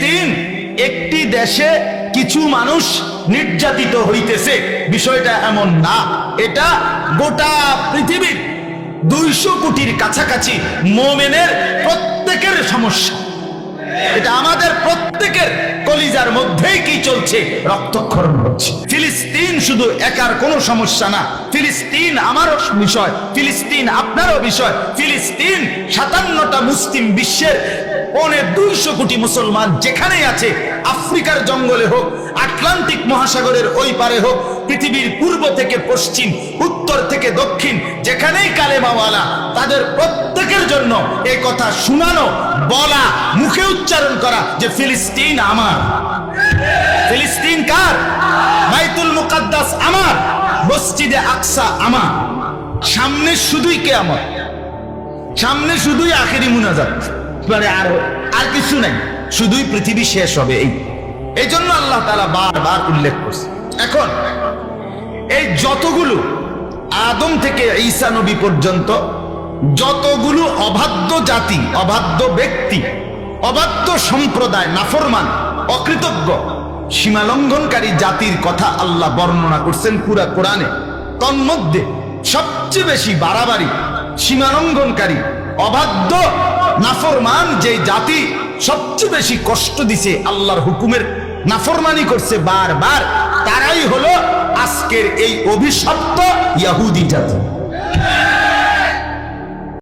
ফিলিস্তিন একটি দেশে কিছু মানুষ নির্যাতিত হইতেছে। বিষয়টা এমন না। এটা গোটা পৃথিবীর দুইশো কোটির কাছাকাছি মোমেনের প্রত্যেকের সমস্যা। এটা আমাদের প্রত্যেকের কলিজার মধ্যেই কি চলছে? রক্তক্ষরণ হচ্ছে। ফিলিস্তিন শুধু একার কোনো সমস্যা না। ফিলিস্তিন আমারও বিষয়, ফিলিস্তিন আপনারও বিষয়। ফিলিস্তিন সাতান্নটা মুসলিম বিশ্বের পৌনে দুইশো কোটি মুসলমান যেখানেই আছে, আফ্রিকার জঙ্গলে হোক, আটলান্টিক মহাসাগরের ওই পারে হোক, পৃথিবীর পূর্ব থেকে পশ্চিম, উত্তর থেকে দক্ষিণ, যেখানেই কালেমাওয়ালা, তাদের প্রত্যেকের জন্য এই কথা শোনানো, বলা, মুখে উচ্চারণ করা যে ফিলিস্তিন আমার। মুকাদ্দাস আমার, মসজিদে আকসা আমার। সামনে শুধুই কে আমার সামনে শুধুই আখেরি মুনাজাত। মানে আর আর কিছু নাই। শুধুই পৃথিবী শেষ হবে এই। এই জন্য আল্লাহ তালা বারবার উল্লেখ করছে। এখন, এই যতগুলো আদম থেকে ঈসা নবী পর্যন্ত, যতগুলো অবাধ্য জাতি, অবাধ্য ব্যক্তি, অবাধ্য সম্প্রদায়, নাফরমান, অকৃতজ্ঞ সীমালঙ্ঘনকারী জাতির কথা আল্লাহ বর্ণনা করছেন পুরা কোরআনে। তন্মধ্যে সবচেয়ে বেশি বাড়াবাড়ি সীমালঙ্ঘনকারী, অবাধ্য, নাফরমান যে জাতি সবচেয়ে বেশি কষ্ট দিছে আল্লাহর হুকুমের নাফরমানি করছে বারবার, তারাই হলো আজকের এই অভিশপ্ত ইয়াহুদি জাতি।